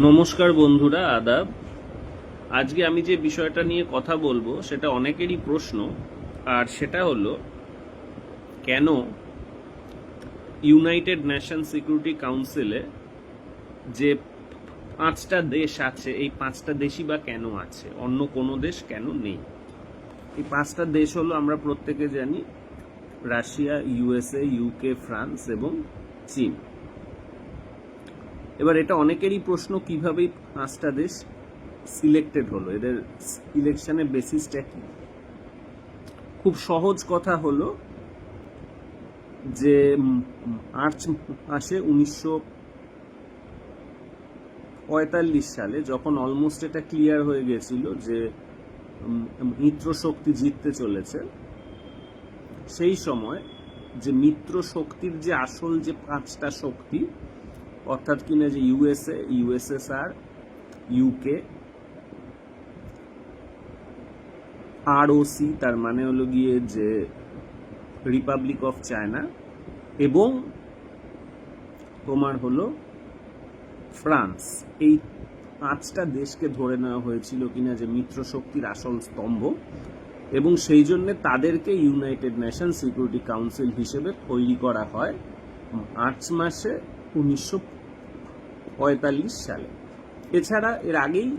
নমস্কার বন্ধুরা, আদাব। আজকে আমি যে বিষয়টা নিয়ে কথা বলব, সেটা অনেকেরই প্রশ্ন। আর সেটা হলো, কেন ইউনাইটেড নেশন সিকিউরিটি কাউন্সিলে যে পাঁচটা দেশ আছে, এই পাঁচটা দেশই বা কেন আছে? অন্য কোনো দেশ কেন নেই? এই পাঁচটা দেশ হলো, আমরা প্রত্যেকে জানি, রাশিয়া, ইউএসএ, ইউকে, ফ্রান্স এবং চীন। এবার এটা অনেকেরই প্রশ্ন, কীভাবে পাঁচটা দেশ সিলেক্টেড হলো? এদের ইলেকশনের বেসিসটা কি? খুব সহজ কথা হলো যে মার্চ মাসে উনিশশো পঁয়তাল্লিশ সালে যখন অলমোস্ট এটা ক্লিয়ার হয়ে গেছিল যে মিত্র শক্তি জিততে চলেছে, সেই সময় যে মিত্র শক্তির যে আসল যে পাঁচটা শক্তি অর্থাৎ কিনা যে ইউএসএ ইউএসএসআর ইউকে আরওসি তার মানে হলো গিয়ে যে রিপাবলিক অফ চায়না এবং তোমার হলো ফ্রান্স এই পাঁচটা দেশকে ধরে নেওয়া হয়েছিল কিনা যে মিত্র শক্তির আসল স্তম্ভ এবং সেই জন্য তাদেরকে ইউনাইটেড নেশন সিকিউরিটি কাউন্সিল হিসেবে তৈরি করা হয়। মার্চ মাসে উনিশশো পঁয়তাল্লিশ সালে। এছাড়া এর আগেই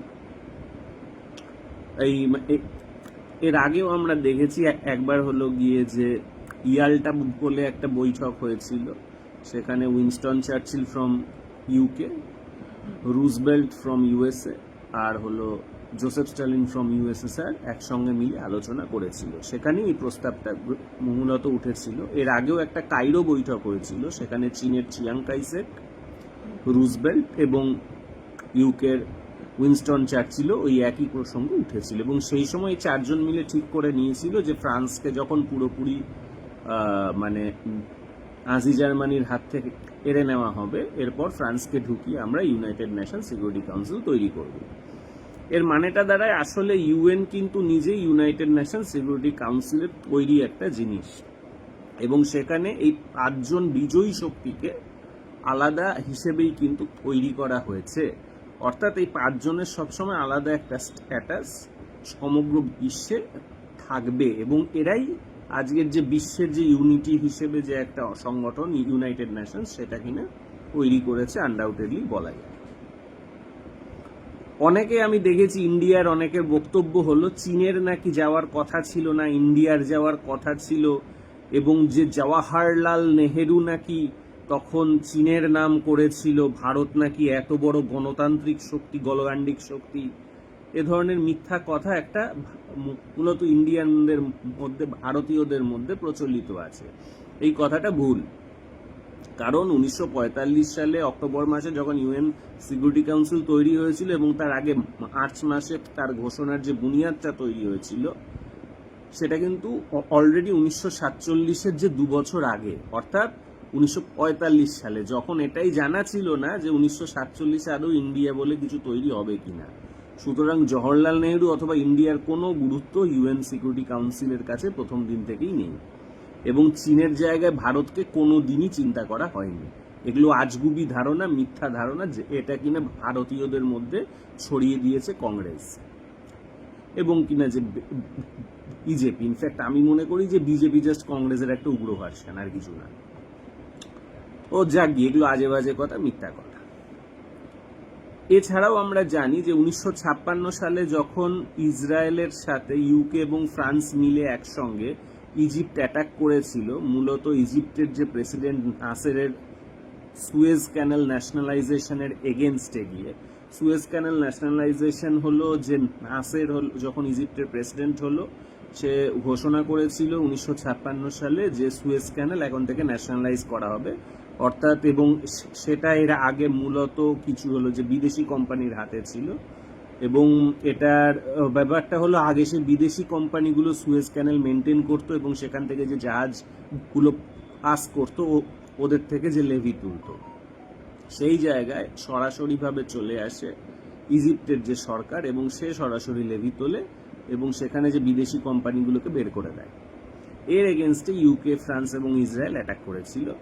এই এর আগেও আমরা দেখেছি একবার হলো গিয়ে যে ইয়ালটা বলে একটা বৈঠক হয়েছিল। সেখানে Winston Churchill from UK, Roosevelt from USA, আর হলো জোসেফ স্টালিন ফ্রম ইউএসএসআর একসঙ্গে মিলে আলোচনা করেছিল। সেখানে এই প্রস্তাবটা মূলত উঠেছিল। এর আগেও একটা কাইরো বৈঠক হয়েছিল, সেখানে চীনের চিয়াং কাইসেক রুজবেল্ট এবং ইউকের উইনস্টন চার্চিল ওই একই প্রসঙ্গ উঠেছিল এবং সেই সময় চারজন মিলে ঠিক করে নিয়েছিল যে ফ্রান্সকে যখন পুরোপুরি মানে আজি জার্মানির হাত থেকে কেড়ে নেওয়া হবে, এরপর ফ্রান্সকে ঢুকিয়ে আমরা ইউনাইটেড নেশন সিকিউরিটি কাউন্সিল তৈরি করব। এর মানেটা দাঁড়ায় আসলে ইউএন কিন্তু নিজেই ইউনাইটেড নেশন সিকিউরিটি কাউন্সিলের তৈরি একটা জিনিস। এবং সেখানে এই পাঁচজন বিজয়ী শক্তিকে আলাদা হিসেবেই কিন্তু তৈরি করা হয়েছে। অর্থাৎ এই পাঁচজনের সবসময় আলাদা একটা স্ট্যাটাস সমগ্র বিশ্বে থাকবে। এবং এরাই আজকের যে বিশ্বের যে ইউনিটি হিসেবে যে একটা সংগঠন ইউনাইটেড নেশনস সেটা কিনা তৈরি করেছে আনডাউটেডলি বলা যায়। অনেকে আমি দেখেছি ইন্ডিয়ার অনেকের বক্তব্য হলো, চীনের নাকি যাওয়ার কথা ছিল না, ইন্ডিয়ার যাওয়ার কথা ছিল, এবং যে জওয়াহরলাল নেহেরু নাকি তখন চীনের নাম করেছিল, ভারত নাকি এত বড় গণতান্ত্রিক শক্তি, গলগান্ডিক শক্তি, এ ধরনের মিথ্যা কথা একটা মূলত ইন্ডিয়ানদের মধ্যে, ভারতীয়দের মধ্যে প্রচলিত আছে। এই কথাটা ভুল। কারণ উনিশশো পঁয়তাল্লিশ সালে অক্টোবর মাসে যখন ইউএন সিকিউরিটি কাউন্সিল তৈরি হয়েছিল এবং তার আগে মার্চ মাসে তার ঘোষণার যে বুনিয়াদটা তৈরি হয়েছিল, সেটা কিন্তু অলরেডি উনিশশো সাতচল্লিশের যে দু বছর আগে, অর্থাৎ উনিশশো পঁয়তাল্লিশ সালে, যখন এটাই জানা ছিল না যে উনিশশো সাতচল্লিশে আদৌ ইন্ডিয়া বলে কিছু তৈরি হবে কিনা। সুতরাং জওহরলাল নেহরু অথবা ইন্ডিয়ার কোনো গুরুত্ব ইউএন সিকিউরিটি কাউন্সিলের কাছে প্রথম দিন থেকেই নেই। এবং চীনের জায়গায় ভারতকে কোনো দিনই চিন্তা করা হয়নি। এগুলো আজগুবি ধারণা, মিথ্যা ধারণা যে এটা কিনা ভারতীয়দের মধ্যে ছড়িয়ে দিয়েছে কংগ্রেস। এবং কিনা যে বিজেপি ইনফ্যাক্ট আমি মনে করি যে বিজেপি জাস্ট কংগ্রেসের একটা উগ্র ভার্সন, আর কিছু না। ও যাক, এগুলো আজে বাজে কথা, মিথ্যা কথা। এছাড়াও আমরা জানি যে উনিশশো ছাপ্পান্ন সালে যখন ইসরায়েলের সাথে ইউকে এবং ফ্রান্স মিলে একসঙ্গে ইজিপ্ট অ্যাটাক করেছিল, মূলত ইজিপ্টের যে প্রেসিডেন্ট নাসেরের সুয়েজ ক্যানেল ন্যাশনালাইজেশনের এগেনস্টে গিয়ে। সুয়েজ ক্যানেল ন্যাশনালাইজেশন হলো যে নাসের হল, যখন ইজিপ্টের প্রেসিডেন্ট হলো, সে ঘোষণা করেছিল উনিশশো ছাপ্পান্ন সালে যে সুয়েজ ক্যানেল এখন থেকে ন্যাশনালাইজ করা হবে। অর্থাৎ এবং সেটা এর আগে মূলত কিছু হলো যে বিদেশি কোম্পানির হাতে ছিল। এবং এটার ব্যাপারটা হলো আগে সে বিদেশি কোম্পানিগুলো সুয়েজ ক্যানেল মেনটেন করতো এবং সেখান থেকে যে জাহাজগুলো পাস করতো, ও- ওদের থেকে যে লেভি তুলতো। সেই জায়গায় সরাসরিভাবে চলে আসে ইজিপ্টের যে সরকার এবং সে সরাসরি লেভি তোলে এবং সেখানে যে বিদেশি কোম্পানিগুলোকে বের করে দেয়। এর এগেনস্টে ইউকে ফ্রান্স এবং ইসরায়েল অ্যাটাক করেছিল।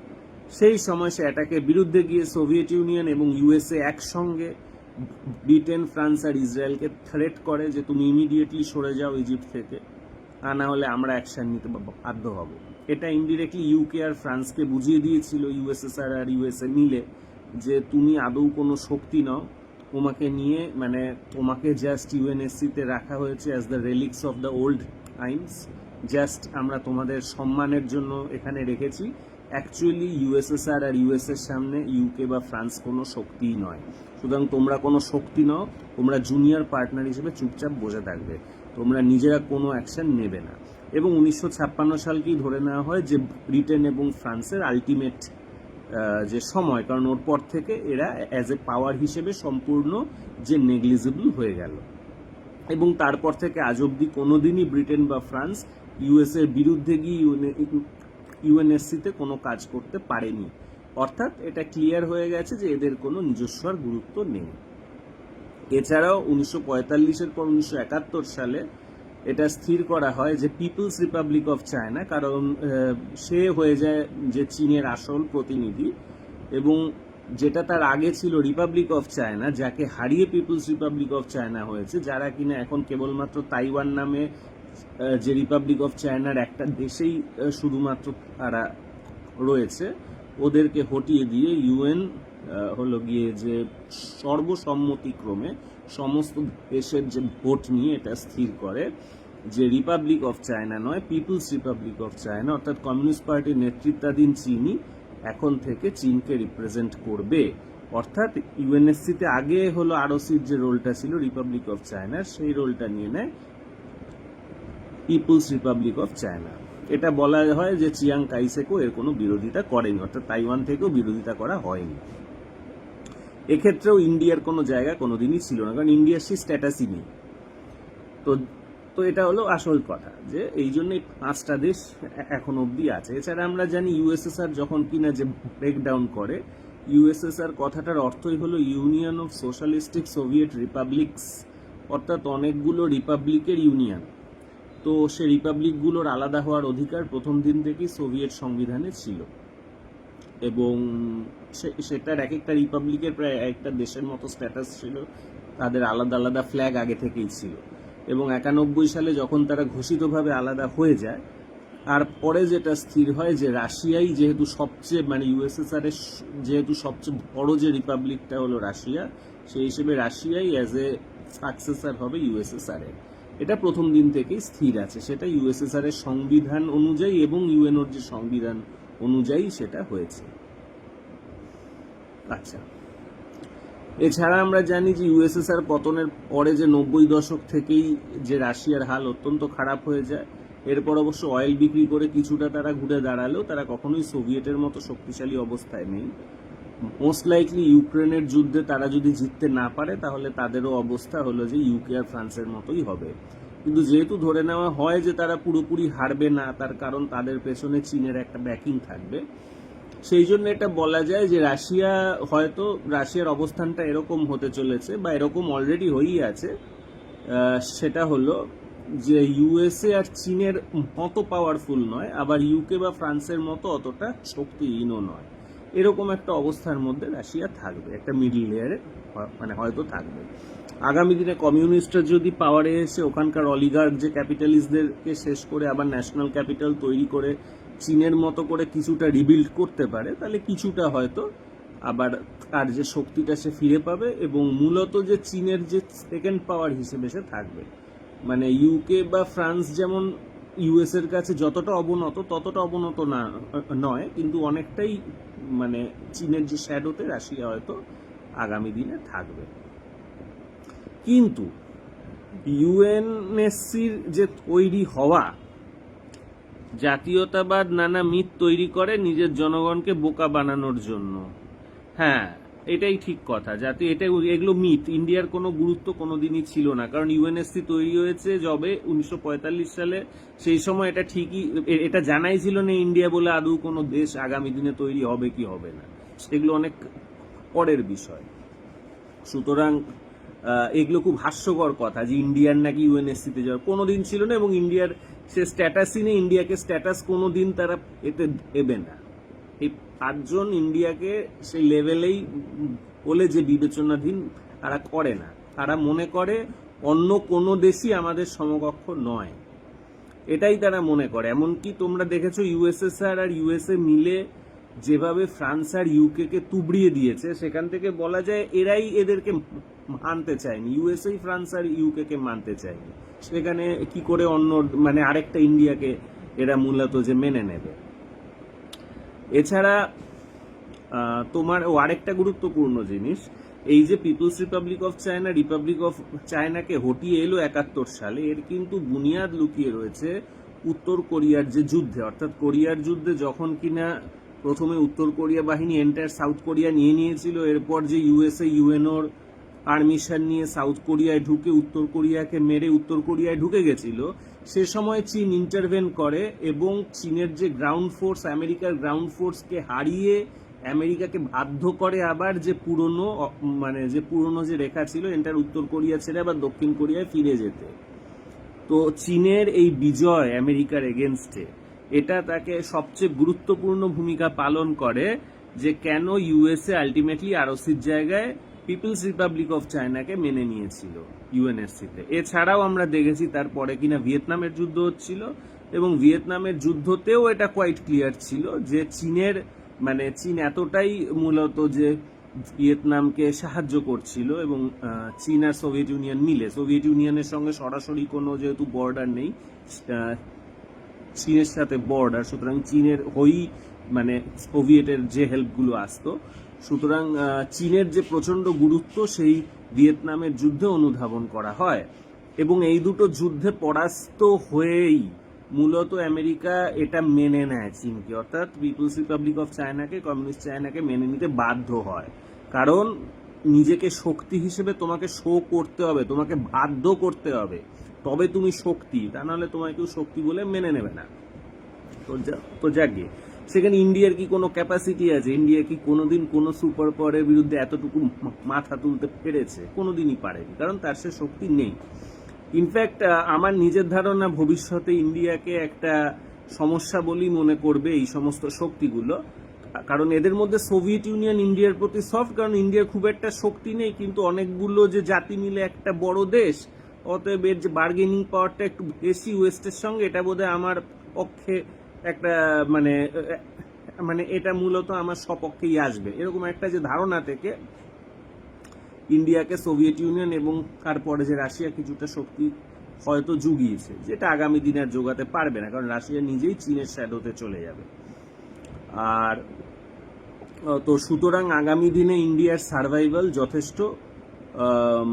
সেই সময় সে অ্যাটাকের বিরুদ্ধে গিয়ে সোভিয়েত ইউনিয়ন এবং ইউএসএ একসঙ্গে ব্রিটেন, ফ্রান্স আর ইসরায়েলকে থ্রেট করে যে তুমি ইমিডিয়েটলি সরে যাও ইজিপ্ট থেকে আর না হলে আমরা অ্যাকশন নিতে বাধ্য হব। এটা ইনডিরেক্টলি ইউকে আর ফ্রান্সকে বুঝিয়ে দিয়েছিল ইউএসএসআর আর ইউএসএ মিলে, যে তুমি আদৌ কোনো শক্তি নও, তোমাকে নিয়ে মানে তোমাকে জাস্ট ইউএনএসসিতে রাখা হয়েছে as the relics of the old times just আমরা তোমাদের সম্মানের জন্য এখানে রেখেছি। অ্যাকচুয়ালি ইউএসএসআর আর ইউএসএর সামনে ইউকে বা ফ্রান্স কোনো শক্তিই নয়। সুতরাং তোমরা কোনো শক্তি নও, তোমরা জুনিয়র পার্টনার হিসেবে চুপচাপ বসে থাকবে। তোমরা নিজেরা কোনো অ্যাকশন নেবে না। এবং উনিশশো ছাপ্পান্ন সালকেই ধরে নেওয়া হয় যে ব্রিটেন এবং ফ্রান্সের আলটিমেট যে সময়, কারণ ওর পর থেকে এরা অ্যাজ এ পাওয়ার হিসেবে সম্পূর্ণ যে নেগলিজিবল হয়ে গেল। এবং তারপর থেকে আজ অবধি কোনোদিনই ব্রিটেন বা ফ্রান্স ইউএস এর বিরুদ্ধে গিয়ে ইউএনএসসিতে কোনো কাজ করতে পারেনি। অর্থাৎ এটা ক্লিয়ার হয়ে গেছে যে এদের কোনো নিজস্ব আর গুরুত্ব নেই। এছাড়াও উনিশশো পঁয়তাল্লিশের পর উনিশশো একাত্তর সালে এটা স্থির করা হয় যে পিপলস রিপাবলিক অফ চায়না, কারণ সে হয়ে যায় যে চীনের আসল প্রতিনিধি এবং যেটা তার আগে ছিল রিপাবলিক অফ চায়না, যাকে হারিয়ে পিপলস রিপাবলিক অফ চায়না হয়েছে, যারা কিনা এখন কেবলমাত্র তাইওয়ান নামে যে রিপাবলিক অফ চায়নার একটা দেশেই শুধুমাত্র তারা রয়েছে, ওদেরকে হটিয়ে দিয়ে ইউএন হলো গিয়ে যে সর্বসম্মতিক্রমে সমস্ত দেশের যে ভোট নিয়ে এটা স্থির করে, যে রিপাবলিক অফ চায়না নয় পিপলস রিপাবলিক অফ চায়না অর্থাৎ কমিউনিস্ট পার্টির নেতৃত্বাধীন চীনই এখন থেকে চীনকে রিপ্রেজেন্ট করবে। অর্থাৎ ইউএনএসসিতে আগে হলো আরওসির যে রোলটা ছিল রিপাবলিক অফ চায়নার সেই রোলটা নিয়ে নেয়। পিপলস রিপাবলিক অফ চায়না এটা বলা হয় যে চিয়াং কাইসেকও এর কোনো বিরোধিতা করেনি, অর্থাৎ তাইওয়ান থেকেও বিরোধিতা করা হয়নি। এক্ষেত্রেও ইন্ডিয়ার কোনো জায়গা কোনোদিনই ছিল না, কারণ ইন্ডিয়ার সেই স্ট্যাটাসই নেই। তো তো এটা হলো আসল কথা, যে এই জন্যই পাঁচটা দেশ এখন অবধি আছে। এছাড়া আমরা জানি ইউএসএসআর যখন কিনা যে ব্রেকডাউন করে ইউএসএসআর কথাটার অর্থই হলো union of socialistic Soviet republics অর্থাৎ অনেকগুলো রিপাবলিকের ইউনিয়ন তো সে রিপাবলিকগুলোর আলাদা হওয়ার অধিকার প্রথম দিন থেকেই সোভিয়েত সংবিধানে ছিল। এবং সেটার এক একটা রিপাবলিকের প্রায় একটা দেশের মতো স্ট্যাটাস ছিল, তাদের আলাদা আলাদা ফ্ল্যাগ আগে থেকেই ছিল। এবং একানব্বই সালে যখন তারা ঘোষিতভাবে আলাদা হয়ে যায়, আর পরে যেটা স্থির হয় যে রাশিয়াই যেহেতু সবচেয়ে মানে ইউএসএসআর এর যেহেতু সবচেয়ে বড় যে রিপাবলিকটা হলো রাশিয়া, সেই হিসেবে রাশিয়াই অ্যাজ এ সাকসেসার হবে ইউএসএসআর এর। এটা প্রথম দিন থেকেই স্থির আছে। সেটা ইউএসএসআর এর সংবিধান অনুযায়ী এবং ইউএনওর যে সংবিধান অনুযায়ী সেটা হয়েছে। আচ্ছা। এছাড়া আমরা জানি যে ইউএসএসআর পতনের পরে যে নব্বই দশক থেকেই যে রাশিয়ার হাল অত্যন্ত খারাপ হয়ে যায়, এরপর অবশ্য অয়েল বিক্রি করে কিছুটা তারা ঘুরে দাঁড়ালেও তারা কখনোই সোভিয়েটের মতো শক্তিশালী অবস্থায় নেই। মোস্ট লাইকলি ইউক্রেনের যুদ্ধে তারা যদি জিততে না পারে, তাহলে তাদেরও অবস্থা হলো যে ইউকে আর ফ্রান্সের মতোই হবে। কিন্তু যেহেতু ধরে নেওয়া হয় যে তারা পুরোপুরি হারবে না, তার কারণ তাদের পেছনে চীনের একটা ব্যাকিং থাকবে। সেই জন্য এটা বলা যায় যে রাশিয়া হয়তো, রাশিয়ার অবস্থানটা এরকম হতে চলেছে বা এরকম অলরেডি হয়েই আছে সেটা হলো যে ইউএসএ আর চীনের মতো পাওয়ারফুল নয়, আবার ইউকে বা ফ্রান্সের মতো অতটা শক্তিহীনও নয়। এরকম একটা অবস্থার মধ্যে রাশিয়া থাকবে, একটা মিডল লেয়ারে মানে হয়তো থাকবে। আগামী দিনে কমিউনিস্টরা যদি পাওয়ারে এসে ওখানকার অলিগার্ক যে ক্যাপিটালিস্টদেরকে শেষ করে আবার ন্যাশনাল ক্যাপিটাল তৈরি করে চীনের মতো করে কিছুটা রিবিল্ড করতে পারে, তাহলে কিছুটা হয়তো আবার তার যে শক্তিটা সে ফিরে পাবে এবং মূলত যে চীনের যে সেকেন্ড পাওয়ার হিসেবে সে থাকবে। মানে ইউকে বা ফ্রান্স যেমন ইউএস এর কাছে যতটা অবনত, ততটা অবনত না, নয়, কিন্তু অনেকটাই মানে চীনের যে শ্যাডোতে রাশিয়া হয়তো আগামী দিনে থাকবে। কিন্তু ইউএনএসসির যে তৈরি হওয়া, জাতীয়তাবাদ নানা মিথ তৈরি করে নিজের জনগণকে বোকা বানানোর জন্য। হ্যাঁ এটাই ঠিক কথা, যাতে এটা এগুলো মিথ। ইন্ডিয়ার কোনো গুরুত্ব কোনোদিনই ছিল না, কারণ ইউএনএসসি তৈরি হয়েছে যবে উনিশশো পঁয়তাল্লিশ সালে। সেই সময় এটা ঠিকই এটা জানাই ছিল না ইন্ডিয়া বলে আদৌ কোনো দেশ আগামী দিনে তৈরি হবে কি হবে না। সেগুলো অনেক পরের বিষয়। সুতরাং এগুলো খুব হাস্যকর কথা যে ইন্ডিয়ার নাকি ইউএনএসসিতে যাওয়ার। কোনো দিন ছিল না এবং ইন্ডিয়ার সে স্ট্যাটাসই নেই ইন্ডিয়াকে স্ট্যাটাস কোনোদিন তারা এতে দেবে না। এই পাঁচজন ইন্ডিয়াকে সেই লেভেলেই বলে যে বিবেচনাধীন তারা করে না। তারা মনে করে অন্য কোনো দেশই আমাদের সমকক্ষ নয়। এটাই তারা মনে করে। এমনকি তোমরা দেখেছ ইউএসএসআর আর ইউএসএ মিলে যেভাবে ফ্রান্স আর ইউকে কে তুবড়িয়ে দিয়েছে, সেখান থেকে বলা যায় এরাই এদেরকে মানতে চায়নি। ইউএসএই ফ্রান্স আর ইউকে কে মানতে চায়নি। সেখানে কি করে অন্য মানে আরেকটা ইন্ডিয়াকে এরা মূলত যে মেনে নেবে। এছাড়া তোমার ও আরেকটা গুরুত্বপূর্ণ জিনিস, এই যে people's republic of China republic of চায়নাকে হটিয়ে এলো একাত্তর সালে, এর কিন্তু বুনিয়াদ লুকিয়ে রয়েছে উত্তর কোরিয়ার যে যুদ্ধে। অর্থাৎ কোরিয়ার যুদ্ধে যখন কিনা প্রথমে উত্তর কোরিয়া বাহিনী এন্টায়ার সাউথ কোরিয়া নিয়ে নিয়েছিল, এরপর যে ইউএসএ ইউএনওর পারমিশন নিয়ে সাউথ কোরিয়ায় ঢুকে, উত্তর কোরিয়াকে মেরে উত্তর কোরিয়ায় ঢুকে গেছিল, সে সময় চীন ইন্টারভেন করে এবং চীনের যে গ্রাউন্ড ফোর্স আমেরিকার গ্রাউন্ড ফোর্সকে হারিয়ে আমেরিকাকে বাধ্য করে আবার যে পুরনো মানে যে পুরনো যে রেখা ছিল, এটার উত্তর কোরিয়া ছেড়ে আবার দক্ষিণ কোরিয়ায় ফিরে যেতে। তো চীনের এই বিজয় আমেরিকার এগেনস্টে এটা তাকে সবচেয়ে গুরুত্বপূর্ণ ভূমিকা পালন করে যে কেন ইউএসএ আলটিমেটলি আরসির জায়গায় পিপলস রিপাবলিক অফ চায়নাকে মেনে নিয়েছিল ইউএনএসসিতে এছাড়াও আমরা দেখেছি তারপরে কিনা ভিয়েতনামের যুদ্ধ হচ্ছিল এবং ভিয়েতনামের যুদ্ধতেও এটা কোয়াইট ক্লিয়ার ছিল যে চীনের মানে চীন এতটাই মূলত যে ভিয়েতনামকে সাহায্য করছিল এবং চীন আর সোভিয়েত ইউনিয়ন মিলে। সোভিয়েত ইউনিয়নের সঙ্গে সরাসরি কোনো যেহেতু বর্ডার নেই চীনের সাথে বর্ডার সুতরাং চীনের হই মানে সোভিয়েটের যে হেল্পগুলো আসতো সুতরাং চীনের যে প্রচণ্ড গুরুত্ব, সেই ভিয়েতনামের যুদ্ধে অনুধাবন করা হয়। এবং এই দুটো যুদ্ধে পরাস্ত হয়েই মূলত আমেরিকা এটা মেনে নেয় চীনকে। অর্থাৎ পিপলস রিপাবলিক অফ চায়নাকে কমিউনিস্ট চায়নাকে মেনে নিতে বাধ্য হয়। কারণ, নিজেকে শক্তি হিসেবে তোমাকে শো করতে হবে, তোমাকে বাধ্য করতে হবে। তবে তুমি শক্তি, তা নাহলে তোমায় কেউ শক্তি বলে মেনে নেবে না। তো যা- তো যাকে সেখানে ইন্ডিয়ার কি কোনো ক্যাপাসিটি আছে? ইন্ডিয়া কি কোনোদিন কোনো সুপার পাওয়ারের বিরুদ্ধে এতটুকু মাথা তুলতে পেরেছে? কোনোদিনই পারেনি, কারণ তার সে শক্তি নেই। ইনফ্যাক্ট আমার নিজের ধারণা ভবিষ্যতে ইন্ডিয়াকে একটা সমস্যা বলেই মনে করবে এই সমস্ত শক্তিগুলো। কারণ এদের মধ্যে সোভিয়েত ইউনিয়ন ইন্ডিয়ার প্রতি সফট কারণ ইন্ডিয়ার খুব একটা শক্তি নেই, কিন্তু অনেকগুলো যে জাতি মিলে একটা বড় দেশ, অতএব এর যে বার্গেনিং পাওয়ারটা একটু বেশি ওয়েস্টের সঙ্গে, এটা বোধহয় আমার পক্ষে একটা মানে মানে এটা মূলত আমার সপক্ষেই আসবে। এরকম একটা যে ধারণা থেকে ইন্ডিয়াকে সোভিয়েত ইউনিয়ন এবং তারপরে যে রাশিয়া কিছুটা শক্তি হয়তো জুগিয়েছে, যেটা আগামী দিনে আর যোগাতে পারবে না, কারণ রাশিয়া নিজেই চীনের শ্যাডোতে চলে যাবে। আর তো সুতরাং আগামী দিনে ইন্ডিয়ার সার্ভাইভাল যথেষ্ট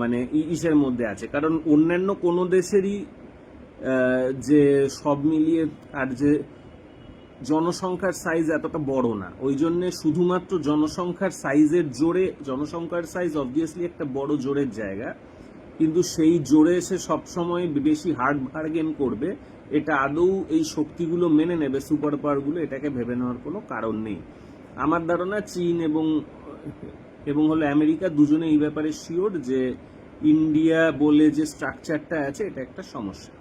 মানে ইসের মধ্যে আছে। কারণ অন্যান্য কোনো দেশেরই যে সব মিলিয়ে আর যে জনসংখ্যার সাইজ এতটা বড় না। ওই জন্য শুধুমাত্র জনসংখ্যার সাইজের জোরে, জনসংখ্যার সাইজ অবভিয়াসলি একটা বড় জোরের জায়গা। কিন্তু সেই জোরে এসে সবসময় বেশি হার্ড বার্গেন করবে। এটা আদৌ এই শক্তিগুলো মেনে নেবে সুপার পাওয়ারগুলো এটাকে ভেবে নেওয়ার কোনো কারণ নেই। আমার ধারণা চীন এবং এবং হলো আমেরিকা দুজনে এই ব্যাপারে শিওর যে ইন্ডিয়া বলে যে স্ট্রাকচারটা আছে, এটা একটা সমস্যা।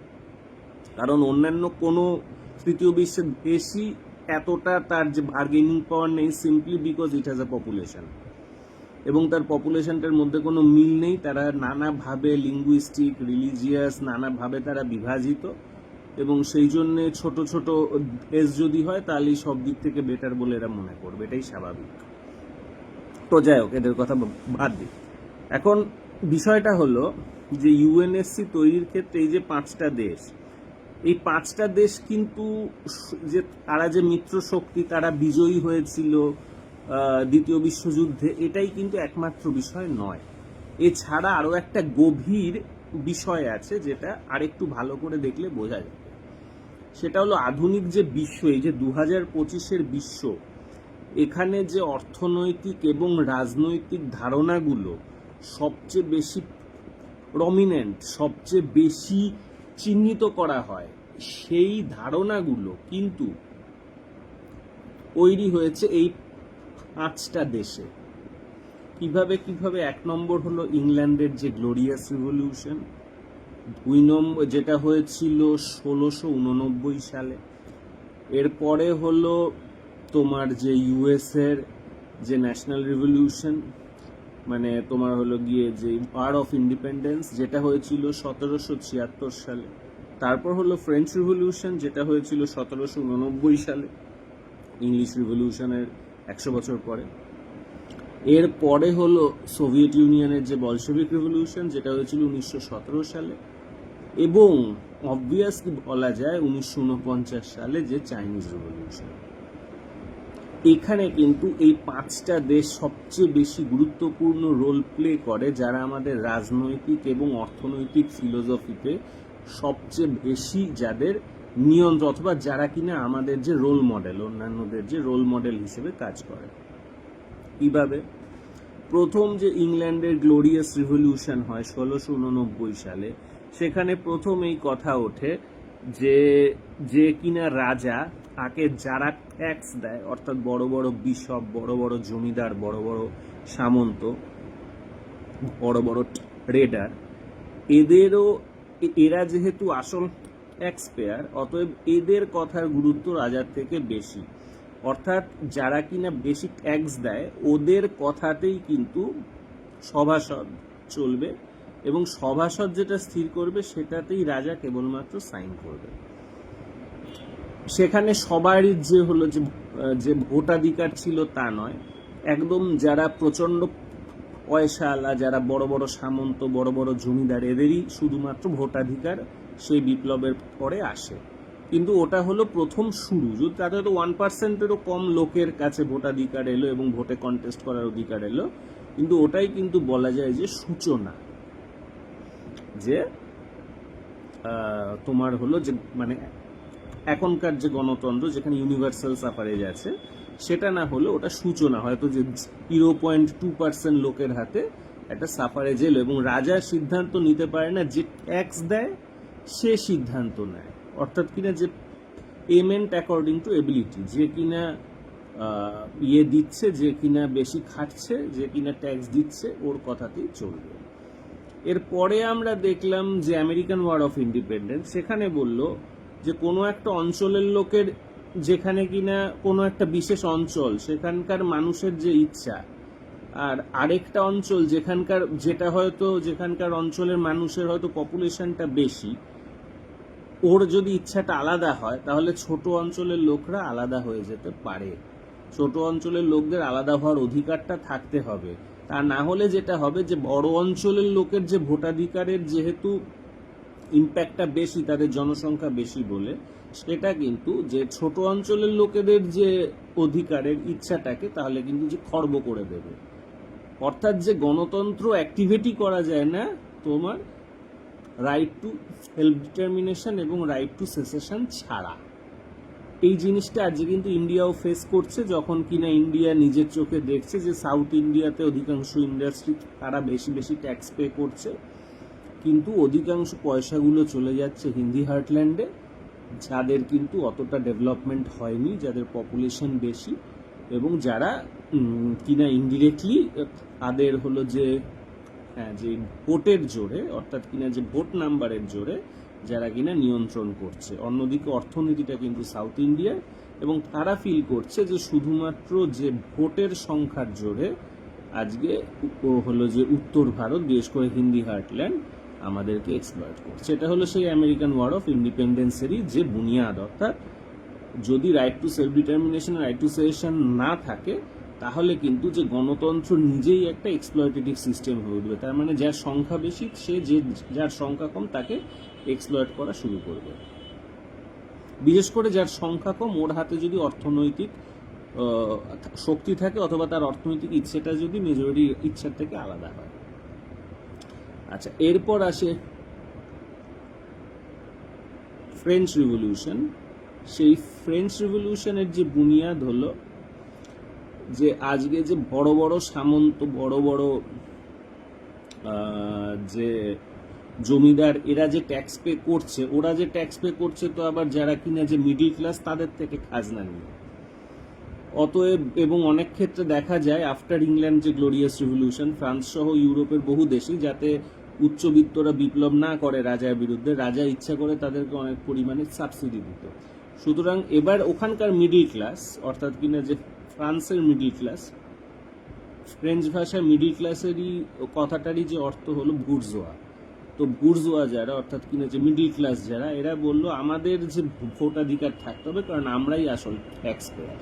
কারণ অন্যান্য কোনো তৃতীয় বিশ্বের দেশই এতটা তার যে বার্গেনিং পাওয়ার নেই simply because it has a population এবং তার পপুলেশনটার মধ্যে কোনো মিল নেই, তারা নানাভাবে লিঙ্গুইস্টিক রিলিজিয়াস নানাভাবে তারা বিভাজিত। এবং সেই জন্যে ছোট ছোট দেশ যদি হয় তাহলেই সব দিক থেকে বেটার বলে এরা মনে করবে। এটাই স্বাভাবিক। তো যাই হোক, এদের কথা বাদ দিই। এখন বিষয়টা হলো যে ইউএনএসসি তৈরির ক্ষেত্রে এই যে পাঁচটা দেশ এই পাঁচটা দেশ কিন্তু যে তারা যে মিত্র শক্তি, তারা বিজয়ী হয়েছিল দ্বিতীয় বিশ্বযুদ্ধে, এটাই কিন্তু একমাত্র বিষয় নয়। এছাড়া আরও একটা গভীর বিষয় আছে যেটা আরেকটু ভালো করে দেখলে বোঝা যাবে। সেটা হলো আধুনিক যে বিশ্ব, এই যে দু হাজার পঁচিশের বিশ্ব, এখানে যে অর্থনৈতিক এবং রাজনৈতিক ধারণাগুলো সবচেয়ে বেশি প্রমিনেন্ট সবচেয়ে বেশি চিহ্নিত করা হয়। সেই ধারণাগুলো কিন্তু তৈরি হয়েছে এই পাঁচটা দেশে। কীভাবে কীভাবে এক নম্বর হলো ইংল্যান্ডের যে গ্লোরিয়াস রিভলিউশন, দুই নম্বর যেটা হয়েছিল ষোলোশো উননব্বই সালে। এরপরে হলো তোমার যে ইউএসের যে ন্যাশনাল রিভলিউশন মানে তোমার হলো গিয়ে যে ওয়ার অফ ইন্ডিপেন্ডেন্স যেটা হয়েছিল সতেরোশো ছিয়াত্তর সালে। তারপর হলো ফ্রেঞ্চ রিভলিউশন যেটা হয়েছিল সতেরোশো উননব্বই সালে ইংলিশ রিভলিউশনের একশো বছর পরে। এর পরে হলো সোভিয়েত ইউনিয়নের যে বলশেভিক রিভলিউশন যেটা হয়েছিল উনিশশো সতেরো সালে এবং অবভিয়াসলি বলা যায় উনিশশো উনপঞ্চাশ সালে যে চাইনিজ রিভলিউশন এখানে কিন্তু এই পাঁচটা দেশ সবচেয়ে বেশি গুরুত্বপূর্ণ রোল প্লে করে, যারা আমাদের রাজনৈতিক এবং অর্থনৈতিক ফিলোসফিতে সবচেয়ে বেশি যাদের নিয়ন্ত্রণ অথবা যারা কিনা আমাদের যে রোল মডেল অন্যান্যদের যে রোল মডেল হিসেবে কাজ করে। কীভাবে? প্রথম যে ইংল্যান্ডের গ্লোরিয়াস রিভলিউশন হয় ষোলোশো উননব্বই সালে, সেখানে প্রথম এই কথা ওঠে যে যে কিনা রাজা, তাকে যারা ট্যাক্স দেয়, অর্থাৎ বড় বড় বিশপ বড় বড় জমিদার, বড় বড় সামন্ত, বড় বড় রেডার এদেরও, এরা যেহেতু আসল ট্যাক্স পেয়ার অতএব এদের কথার গুরুত্ব রাজার থেকে বেশি। অর্থাৎ যারা কিনা বেশি ট্যাক্স দেয়, ওদের কথাতেই কিন্তু সভাসদ চলবে। এবং সভাসদ যেটা স্থির করবে সেটাতেই রাজা কেবলমাত্র সাইন করবে। সেখানে সবারই যে হলো যে যে ভোটাধিকার ছিল তা নয়। একদম যারা প্রচণ্ড পয়সাওয়ালা যারা বড় বড় সামন্ত, বড় বড় জমিদার, এদেরই শুধুমাত্র ভোটাধিকার সেই বিপ্লবের পরে আসে। কিন্তু ওটা হলো প্রথম শুরু। যদি তাতে হয়তো ওয়ান পার্সেন্টেরও কম লোকের কাছে ভোটাধিকার এলো এবং ভোটে কন্টেস্ট করার অধিকার এলো, কিন্তু ওটাই কিন্তু বলা যায় যে সূচনা। যে তোমার হলো যে মানে এখনকার যে গণতন্ত্র যেখানে ইউনিভার্সাল সাফারেজ আছে, সেটা না হলে ওটা সূচনা, হয়তো যে জিরো পয়েন্ট টু পার্সেন্ট লোকের হাতে একটা সাফারেজ এলো এবং রাজা সিদ্ধান্ত নিতে পারে না যে ট্যাক্স দেয়, সে সিদ্ধান্ত নেয়। অর্থাৎ কিনা যে পেমেন্ট অ্যাকর্ডিং টু এবিলিটি যে কিনা ইয়ে দিচ্ছে, যে কিনা বেশি খাটছে, যে কিনা ট্যাক্স দিচ্ছে, ওর কথাতেই চলবে। এরপরে আমরা দেখলাম যে আমেরিকান ওয়ার অফ ইন্ডিপেন্ডেন্স সেখানে বলল যে কোনো একটা অঞ্চলের লোকের যেখানে কিনা কোনো একটা বিশেষ অঞ্চল, সেখানকার মানুষের যে ইচ্ছা, আর আরেকটা অঞ্চল যেখানকার, যেটা হয়তো যেখানকার অঞ্চলের মানুষের হয়তো পপুলেশনটা বেশি, ওর যদি ইচ্ছাটা আলাদা হয়, তাহলে ছোট অঞ্চলের লোকরা আলাদা হয়ে যেতে পারে। ছোট অঞ্চলের লোকদের আলাদা হওয়ার অধিকারটা থাকতে হবে। তা না হলে যেটা হবে যে বড় অঞ্চলের লোকের যে ভোটাধিকারের যেহেতু ইম্প্যাক্টটা বেশি, তাদের জনসংখ্যা বেশি বলে, সেটা কিন্তু যে ছোট অঞ্চলের লোকেদের যে অধিকারের ইচ্ছাটাকে তাহলে কিন্তু যে খর্ব করে দেবে। অর্থাৎ যে গণতন্ত্র অ্যাক্টিভিটি করা যায় না, তোমার রাইট টু সেলফ ডিটারমিনেশন এবং রাইট টু সেসেশন ছাড়া। এই জিনিসটা আজকে কিন্তু ইন্ডিয়াও ফেস করছে, যখন কিনা ইন্ডিয়া নিজের চোখে দেখছে যে সাউথ ইন্ডিয়াতে অধিকাংশ ইন্ডাস্ট্রি তারা বেশি বেশি ট্যাক্স পে করছে। কিন্তু অধিকাংশ পয়সাগুলো চলে যাচ্ছে হিন্দি হার্টল্যান্ডে যাদের কিন্তু অতটা ডেভেলপমেন্ট হয়নি, যাদের পপুলেশন বেশি এবং যারা কিনা ইনডিরেক্টলি তাদের হলো যে হ্যাঁ যে ভোটের জোরে, অর্থাৎ কিনা যে ভোট নাম্বারের জোরে যারা কিনা নিয়ন্ত্রণ করছে। অন্যদিকে অর্থনীতিটা কিন্তু সাউথ ইন্ডিয়ায় এবং তারা ফিল করছে যে শুধুমাত্র যে ভোটের সংখ্যার জোরে আজকে হলো যে উত্তর ভারত, বিশেষ করে হিন্দি হার্টল্যান্ড আমাদেরকে এক্সপ্লয়েট করছে। এটা হলো সেই আমেরিকান ওয়ার অফ ইন্ডিপেন্ডেন্সেরই যে বুনিয়াদ। অর্থাৎ যদি right to self determination right to secession না থাকে তাহলে কিন্তু যে গণতন্ত্র নিজেই একটা এক্সপ্লয়েটেটিভ সিস্টেম হয়ে উঠবে। তার মানে যার সংখ্যা বেশি, সে যে যার সংখ্যা কম, তাকে এক্সপ্লয়েট করা শুরু করবে। বিশেষ করে যার সংখ্যা কম, ওর হাতে যদি অর্থনৈতিক শক্তি থাকে অথবা তার অর্থনৈতিক ইচ্ছেটা যদি মেজরিটি ইচ্ছার থেকে আলাদা হয়। আচ্ছা এরপর আসে ফ্রেঞ্চ রিভলিউশন সেই ফ্রেঞ্চ রিভলিউশনের যে বুনিয়াদ হলো যে আজকে যে বড় বড় সামন্ত, বড় বড় যে জমিদার, এরা যে ট্যাক্স পে করছে, ওরা যে ট্যাক্স পে করছে তো আবার যারা কিনা যে মিডিল ক্লাস তাদের থেকে খাজনা নিয়ে। অতএব এবং অনেক ক্ষেত্রে দেখা যায় আফটার ইংল্যান্ড যে গ্লোরিয়াস রিভলিউশন ফ্রান্স সহ ইউরোপের বহু দেশই যাতে উচ্চবিত্তরা বিপ্লব না করে রাজার বিরুদ্ধে, রাজা ইচ্ছা করে তাদেরকে অনেক পরিমাণে সাবসিডি দিত। সুতরাং এবার ওখানকার মিডিল ক্লাস অর্থাৎ কিনা যে ফ্রান্সের মিডিল ক্লাস ফ্রেঞ্চ ভাষায় মিডিল ক্লাসেরই কথাটারই যে অর্থ হলো বুর্জোয়া তো বুর্জোয়া যারা, অর্থাৎ কিনা যে মিডিল ক্লাস যারা, এরা বলল আমাদের যে ভোটাধিকার থাকতে হবে, কারণ আমরাই আসল ট্যাক্স পেয়ার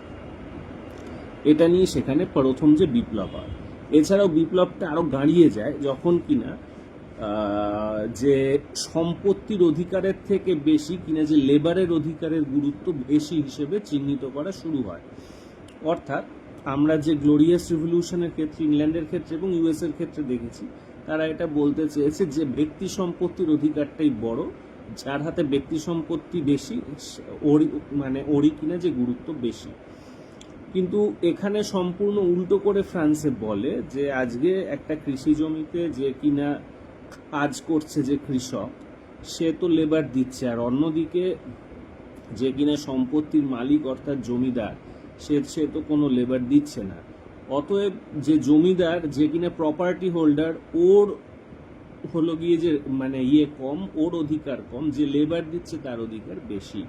এটা নিয়ে সেখানে প্রথম যে বিপ্লব হয়। এছাড়াও বিপ্লবটা আরও গাড়িয়ে যায় যখন কিনা যে সম্পত্তির অধিকারের থেকে বেশি কিনা যে লেবারের অধিকারের গুরুত্ব বেশি হিসেবে চিহ্নিত করা শুরু হয়। অর্থাৎ আমরা যে গ্লোরিয়াস রিভলিউশনের ক্ষেত্রে ইংল্যান্ডের ক্ষেত্রে এবং ইউএস এর ক্ষেত্রে দেখেছি, তারা এটা বলতে চেয়েছে যে ব্যক্তি সম্পত্তির অধিকারটাই বড়, যার হাতে ব্যক্তি সম্পত্তি বেশি ওরই মানে ওরই কিনা যে গুরুত্ব বেশি। কিন্তু এখানে সম্পূর্ণ উল্টো করে ফ্রান্সে বলে যে আজকে একটা কৃষি জমিতে যে কিনা কাজ করছে যে কৃষক, সে তো লেবার দিচ্ছে। আর অন্যদিকে যে কিনা সম্পত্তির মালিক অর্থাৎ জমিদার সে সে তো কোনো লেবার দিচ্ছে না। অতএব যে জমিদার, যে কিনা প্রপার্টি হোল্ডার ওর হলো গিয়ে যে মানে ইয়ে কম, ওর অধিকার কম, যে লেবার দিচ্ছে তার অধিকার বেশি।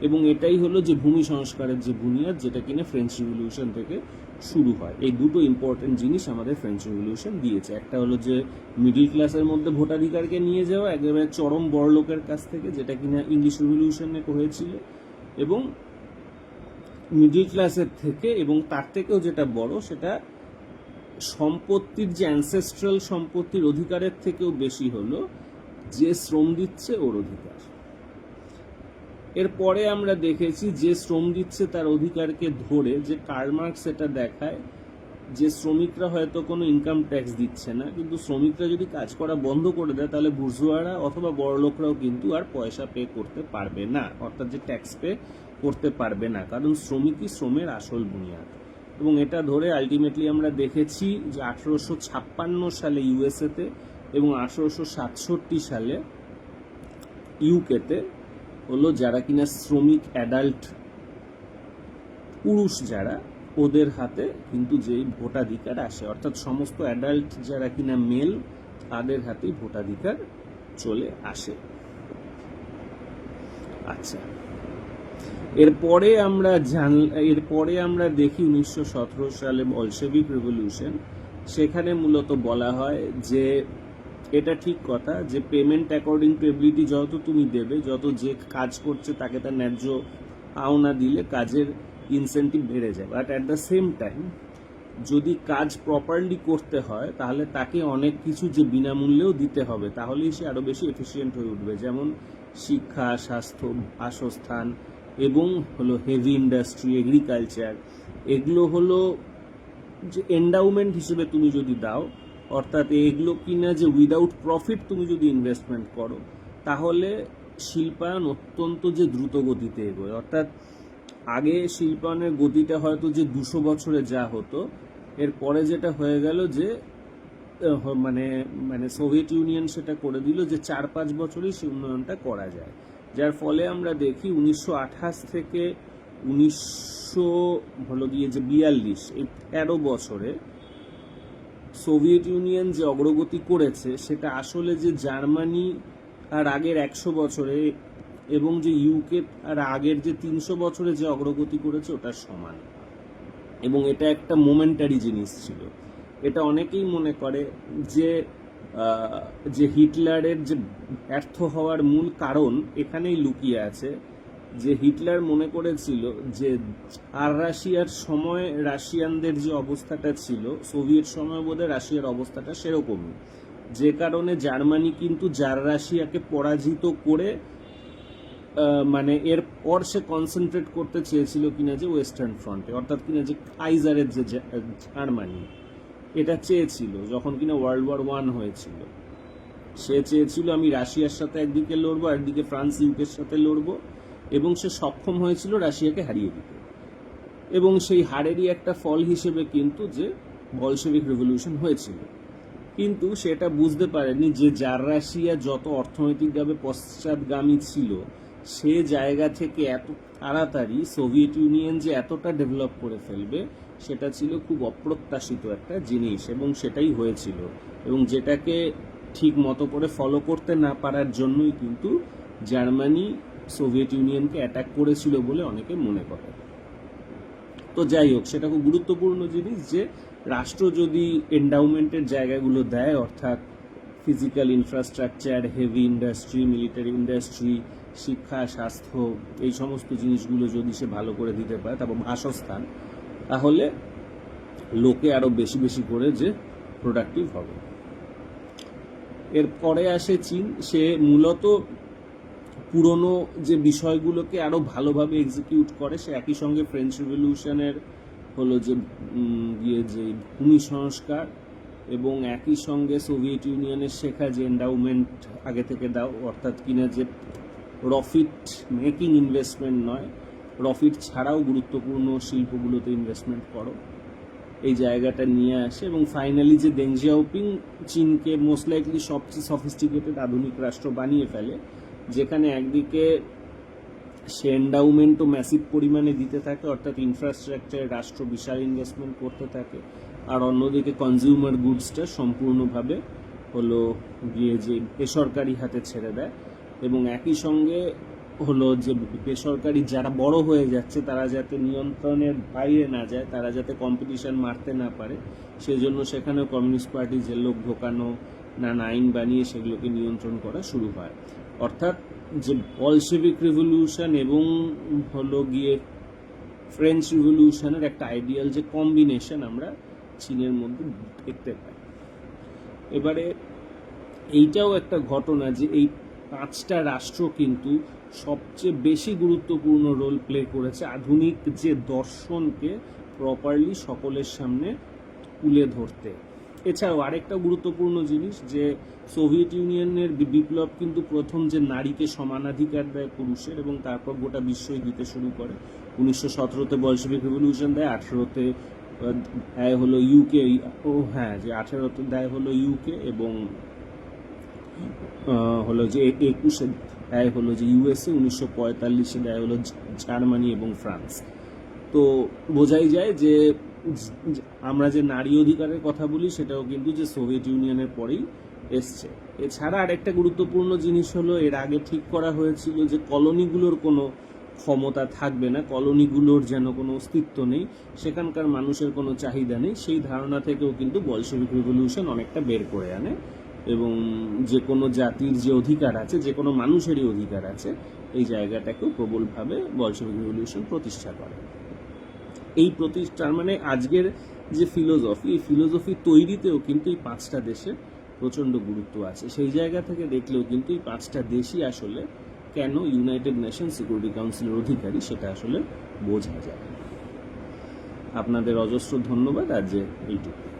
এবং এটাই হলো যে ভূমি সংস্কারের যে বুনিয়াদ, যেটা কিনা ফ্রেঞ্চ রিভলিউশন থেকে শুরু হয়। এই দুটো ইম্পর্টেন্ট জিনিস আমাদের ফ্রেঞ্চ রিভলিউশন দিয়েছে। একটা হলো যে মিডিল ক্লাসের মধ্যে ভোটাধিকারকে নিয়ে যাওয়া, একেবারে চরম বড় লোকের কাছ থেকে, যেটা কিনা ইংলিশ রিভলিউশনে হয়েছিল। এবং মিডিল ক্লাসের থেকে এবং তার থেকেও যেটা বড় সেটা সম্পত্তির যে অ্যানসেস্ট্রাল সম্পত্তির অধিকারের থেকেও বেশি হলো যে শ্রম দিচ্ছে ওর অধিকার। এরপরে আমরা দেখেছি যে শ্রম দিচ্ছে তার অধিকারকে ধরে যে কার্মার্কস সেটা দেখায় যে শ্রমিকরা হয়তো কোনো ইনকাম ট্যাক্স দিচ্ছে না, কিন্তু শ্রমিকরা যদি কাজ করা বন্ধ করে দেয় তাহলে বুর্জুয়ারা অথবা বড় লোকরাও কিন্তু আর পয়সা পে করতে পারবে না। অর্থাৎ যে ট্যাক্স পে করতে পারবে না, কারণ শ্রমিকই শ্রমের আসল বুনিয়াদ। এবং এটা ধরে আলটিমেটলি আমরা দেখেছি যে আঠারোশো ছাপ্পান্ন সালে ইউএসএতে এবং আঠারোশো সাতষট্টি সালে ইউকেতে হলো যারা কিনা শ্রমিক অ্যাডাল্ট পুরুষ যারা, ওদের হাতে কিন্তু যেই ভোটাধিকার আসে, অর্থাৎ সমস্ত অ্যাডাল্ট যারা কিনা মেল তাদের হাতেই ভোটাধিকার চলে আসে। আচ্ছা। এরপরে আমরা জান, এরপরে আমরা দেখি উনিশশো সতেরো সালে বলশেভিক রেভলিউশন। সেখানে মূলত বলা হয় যে, এটা ঠিক কথা যে, পেমেন্ট অ্যাকর্ডিং টু এবিলিটি যত তুমি দেবে, যত যে কাজ করছে তাকে তার ন্যায্য পাওনা দিলে কাজের ইনসেন্টিভ বেড়ে যায়। But at the same time যদি কাজ প্রপারলি করতে হয়, তাহলে তাকে অনেক কিছু যে বিনামূল্যেও দিতে হবে, তাহলেই সে আরও বেশি এফিসিয়েন্ট হয়ে উঠবে। যেমন শিক্ষা, স্বাস্থ্য বাসস্থান এবং হলো হেভি ইন্ডাস্ট্রি এগ্রিকালচার এগুলো হলো যে এন্ডাউমেন্ট হিসেবে তুমি যদি দাও, অর্থাৎ এগুলো কিনা যে উইদাউট প্রফিট তুমি যদি ইনভেস্টমেন্ট করো, তাহলে শিল্পায়ন অত্যন্ত যে দ্রুত গতিতে এগোয়। অর্থাৎ আগে শিল্পায়নের গতিটা হয়তো যে দুশো বছরে যা হতো, এরপরে যেটা হয়ে গেল যে মানে মানে সোভিয়েত ইউনিয়ন সেটা করে দিল যে চার পাঁচ বছরেই সেই উন্নয়নটা করা যায়। যার ফলে আমরা দেখি উনিশশো আঠাশ থেকে উনিশশো হলো গিয়ে যে বিয়াল্লিশ, এই তেরো বছরে সোভিয়েত ইউনিয়ন যে অগ্রগতি করেছে, সেটা আসলে যে জার্মানি আর আগের একশো বছরে এবং যে ইউকে আর আগের যে তিনশো বছরে যে অগ্রগতি করেছে ওটার সমান। এবং এটা একটা মোমেন্টারি জিনিস ছিল। এটা অনেকেই মনে করে যে যে হিটলারের যে ব্যর্থ হওয়ার মূল কারণ এখানেই লুকিয়ে আছে। যে হিটলার মনে করেছিল যে আর রাশিয়ার সময় রাশিয়ানদের যে অবস্থাটা ছিল, সোভিয়েত সময় বোধহয় রাশিয়ার অবস্থাটা সেরকমই। যে কারণে জার্মানি কিন্তু জার রাশিয়াকে পরাজিত করে মানে এরপর সে কনসেন্ট্রেট করতে চেয়েছিল কিনা যে ওয়েস্টার্ন ফ্রন্টে অর্থাৎ কিনা যে কাইজারের যে জার্মানি। এটা চেয়েছিল, যখন কিনা ওয়ার্ল্ড ওয়ার ওয়ান হয়েছিল। সে চেয়েছিল আমি রাশিয়ার সাথে একদিকে লড়বো, একদিকে ফ্রান্স, ইউকের সাথে লড়বো, এবং সে সক্ষম হয়েছিল রাশিয়াকে হারিয়ে দিতে। এবং সেই হারেরই একটা ফল হিসেবে কিন্তু যে বলশেভিক রেভলিউশন হয়েছিল। কিন্তু সেটা বুঝতে পারেনি যে যার রাশিয়া যত অর্থনৈতিকভাবে পশ্চাৎগামী ছিল, সে জায়গা থেকে এত তাড়াতাড়ি সোভিয়েত ইউনিয়ন যে এতটা ডেভেলপ করে ফেলবে সেটা ছিল খুব অপ্রত্যাশিত একটা জিনিস এবং সেটাই হয়েছিল। এবং যেটাকে ঠিক মতো করে ফলো করতে না পারার জন্যই কিন্তু জার্মানি সোভিয়েত ইউনিয়নকে অ্যাটাক করেছিল বলে অনেকে মনে করে। তো যাই হোক, সেটা খুব গুরুত্বপূর্ণ জিনিস যে রাষ্ট্র যদি এন্ডাউমেন্টের জায়গাগুলো দেয়, অর্থাৎ physical infrastructure heavy industry military industry শিক্ষা, স্বাস্থ্য, এই সমস্ত জিনিসগুলো যদি সে ভালো করে দিতে পারে, তারপর বাসস্থান তাহলে লোকে আরও বেশি বেশি করে যে প্রোডাক্টিভ হবে। এরপরে আসে চীন। সে মূলত পুরনো যে বিষয়গুলোকে আরও ভালোভাবে এক্সিকিউট করে, সে একই সঙ্গে ফ্রেঞ্চ রিভলিউশনের হলো যে ইয়ে যে ভূমি সংস্কার এবং একই সঙ্গে সোভিয়েত ইউনিয়নের শেখা যে এন্ডাউমেন্ট আগে থেকে দাও, অর্থাৎ কিনা যে প্রফিট মেকিং ইনভেস্টমেন্ট নয় প্রফিট ছাড়াও গুরুত্বপূর্ণ শিল্পগুলোতে ইনভেস্টমেন্ট করো। এই জায়গাটা নিয়ে আসে এবং ফাইনালি যে দেং জিয়াওপিং চীনকে মোস্ট লাইকলি সবচেয়ে সফিস্টিকেটেড আধুনিক রাষ্ট্র বানিয়ে ফেলে, যেখানে একদিকে সে এন্ডাউমেন্টও ম্যাসিভ পরিমাণে দিতে থাকে, অর্থাৎ ইনফ্রাস্ট্রাকচারে রাষ্ট্র বিশাল ইনভেস্টমেন্ট করতে থাকে, আর অন্যদিকে কনজিউমার গুডসটা সম্পূর্ণভাবে হলো গিয়ে যে বেসরকারি হাতে ছেড়ে দেয়। এবং একই সঙ্গে হলো যে বেসরকারি যারা বড় হয়ে যাচ্ছে, তারা যাতে নিয়ন্ত্রণের বাইরে না যায়, তারা যাতে কম্পিটিশন মারতে না পারে, সেজন্য সেখানেও কমিউনিস্ট পার্টি যে লোক ঢোকানো, নানা আইন বানিয়ে সেগুলোকে নিয়ন্ত্রণ করা শুরু হয়। অর্থাৎ যে বলশেভিক রিভলিউশন এবং হলো গিয়ে ফ্রেঞ্চ রিভলিউশনের একটা আইডিয়াল যে কম্বিনেশন আমরা চীনের মধ্যে দেখতে পাই। এবারে এইটাও একটা ঘটনা যে এই পাঁচটা রাষ্ট্র কিন্তু সবচেয়ে বেশি গুরুত্বপূর্ণ রোল প্লে করেছে আধুনিক যে দর্শনকে প্রপারলি সকলের সামনে তুলে ধরতে। এছাড়াও আরেকটা গুরুত্বপূর্ণ জিনিস যে সোভিয়েত ইউনিয়নের বিপ্লব কিন্তু প্রথম যে নারীকে সমানাধিকার দেয় পুরুষের এবং তারপর গোটা বিশ্বই দিতে শুরু করে। উনিশশো সতেরোতে বলসেবিক রেভলিউশন দেয়, আঠেরোতে দেয় হলো ইউকে ও হ্যাঁ যে আঠেরোতে দেয় হলো ইউকে এবং হলো যে একুশে দেয় হলো যে ইউএসএ উনিশশো পঁয়তাল্লিশে দেয় হলো জার্মানি এবং ফ্রান্স। তো বোঝাই যায় যে আমরা যে নারী অধিকারের কথা বলি, সেটাও কিন্তু যে সোভিয়েত ইউনিয়নের পরেই এসছে। এছাড়া আরেকটা গুরুত্বপূর্ণ জিনিস হলো, এর আগে ঠিক করা হয়েছিল যে কলোনিগুলোর কোনো ক্ষমতা থাকবে না, কলোনিগুলোর যেন কোনো অস্তিত্ব নেই, সেখানকার মানুষের কোনো চাহিদা নেই, সেই ধারণা থেকেও কিন্তু বলশেবিক রিভলিউশন অনেকটা বের করে আনে। এবং যে কোনো জাতির যে অধিকার আছে, যে কোনো মানুষেরই অধিকার আছে, এই জায়গাটাকেও প্রবলভাবে বলশেবিক রেভলিউশন প্রতিষ্ঠা করে। এই প্রতিষ্ঠার মানে আজকের যে ফিলোসফি এই ফিলোসফি তৈরিতেও কিন্তু এই পাঁচটা দেশের প্রচণ্ড গুরুত্ব আছে। সেই জায়গা থেকে দেখলেও কিন্তু এই পাঁচটা দেশই আসলে কেন ইউনাইটেড নেশন সিকিউরিটি কাউন্সিলের অধিকারী সেটা আসলে বোঝা যায়। আপনাদের অজস্র ধন্যবাদ আজ যে এইটুকু